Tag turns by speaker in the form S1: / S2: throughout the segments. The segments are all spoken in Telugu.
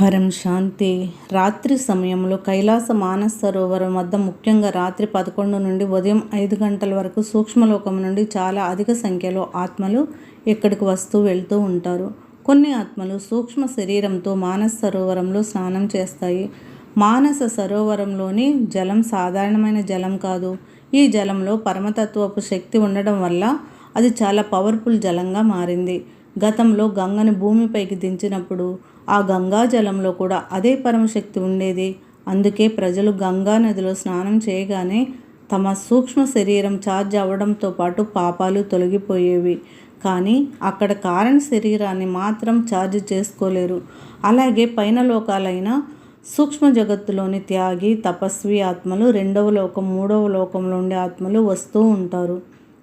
S1: పరం శాంతి. రాత్రి సమయంలో కైలాస మానస సరోవరం వద్ద ముఖ్యంగా రాత్రి పదకొండు నుండి ఉదయం ఐదు గంటల వరకు సూక్ష్మలోకం నుండి చాలా అధిక సంఖ్యలో ఆత్మలు ఇక్కడికి వస్తూ వెళ్తూ ఉంటారు. కొన్ని ఆత్మలు సూక్ష్మ శరీరంతో మానస సరోవరంలో స్నానం చేస్తాయి. మానస సరోవరంలోని జలం సాధారణమైన జలం కాదు. ఈ జలంలో పరమతత్వపు శక్తి ఉండడం వల్ల అది చాలా పవర్ఫుల్ జలంగా మారింది. గతంలో గంగను భూమిపైకి దించినప్పుడు ఆ గంగా జలంలో కూడా అదే పరమశక్తి ఉండేది. అందుకే ప్రజలు గంగా నదిలో స్నానం చేయగానే తమ సూక్ష్మ శరీరం ఛార్జ్ అవ్వడంతో పాటు పాపాలు తొలగిపోయేవి. కానీ అక్కడ కారణ శరీరాన్ని మాత్రం ఛార్జ్ చేసుకోలేరు. అలాగే పైన లోకాలైన సూక్ష్మ జగత్తులోని త్యాగి తపస్వి ఆత్మలు రెండవ లోకం మూడవ లోకంలో ఉండే ఆత్మలు వస్తూ ఉంటారు.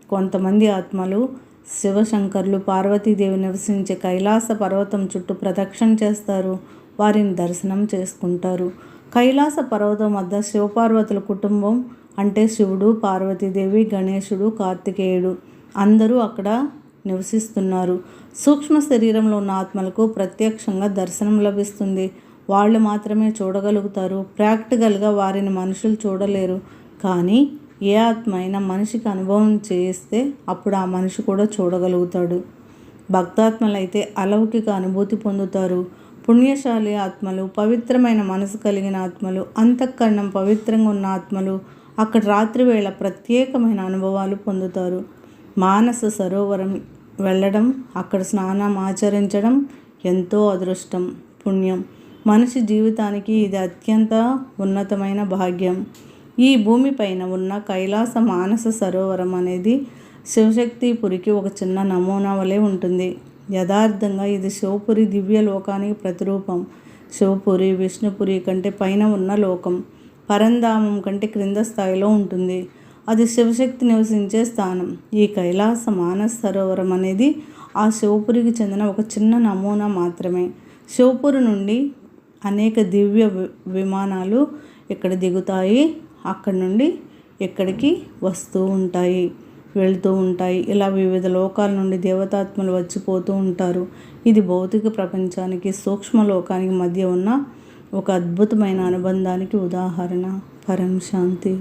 S1: కొంతమంది ఆత్మలు శివశంకర్లు పార్వతీదేవి నివసించే కైలాస పర్వతం చుట్టూ ప్రదక్షిణ చేస్తారు. వారిని దర్శనం చేసుకుంటారు. కైలాస పర్వతం వద్ద శివపార్వతుల కుటుంబం అంటే శివుడు పార్వతీదేవి గణేశుడు కార్తికేయుడు అందరూ అక్కడ నివసిస్తున్నారు. సూక్ష్మ శరీరంలో ఉన్న ఆత్మలకు ప్రత్యక్షంగా దర్శనం లభిస్తుంది. వాళ్ళు మాత్రమే చూడగలుగుతారు. ప్రాక్టికల్గా వారిని మనుషులు చూడలేరు. కానీ ఏ ఆత్మ అయినా మనిషికి అనుభవం చేయిస్తే అప్పుడు ఆ మనిషి కూడా చూడగలుగుతాడు. భక్తాత్మలైతే అలౌకిక అనుభూతి పొందుతారు. పుణ్యశాలి ఆత్మలు పవిత్రమైన మనసు కలిగిన ఆత్మలు అంతఃకరణం పవిత్రంగా ఉన్న ఆత్మలు అక్కడ రాత్రి వేళ ప్రత్యేకమైన అనుభవాలు పొందుతారు. మానస సరోవరం వెళ్ళడం అక్కడ స్నానం ఆచరించడం ఎంతో అదృష్టం పుణ్యం. మనిషి జీవితానికి ఇది అత్యంత ఉన్నతమైన భాగ్యం. ఈ భూమిపైన ఉన్న కైలాస మానస సరోవరం అనేది శివశక్తిపురికి ఒక చిన్న నమూనా వలె ఉంటుంది. యథార్థంగా ఇది శివపురి దివ్య లోకానికి ప్రతిరూపం. శివపురి విష్ణుపురి కంటే పైన ఉన్న లోకం పరంధామం కంటే క్రింద స్థాయిలో ఉంటుంది. అది శివశక్తి నివసించే స్థానం. ఈ కైలాస మానస సరోవరం అనేది ఆ శివపురికి చెందిన ఒక చిన్న నమూనా మాత్రమే. శివపురి నుండి అనేక దివ్య విమానాలు ఇక్కడ దిగుతాయి. అక్కడి నుండి ఇక్కడికి వస్తూ ఉంటాయి వెళుతూ ఉంటాయి. ఇలా వివిధ లోకాల నుండి దేవతాత్మలు వచ్చిపోతూ ఉంటారు. ఇది భౌతిక ప్రపంచానికి సూక్ష్మ లోకానికి మధ్య ఉన్న ఒక అద్భుతమైన అనుబంధానికి ఉదాహరణ. పరం శాంతి.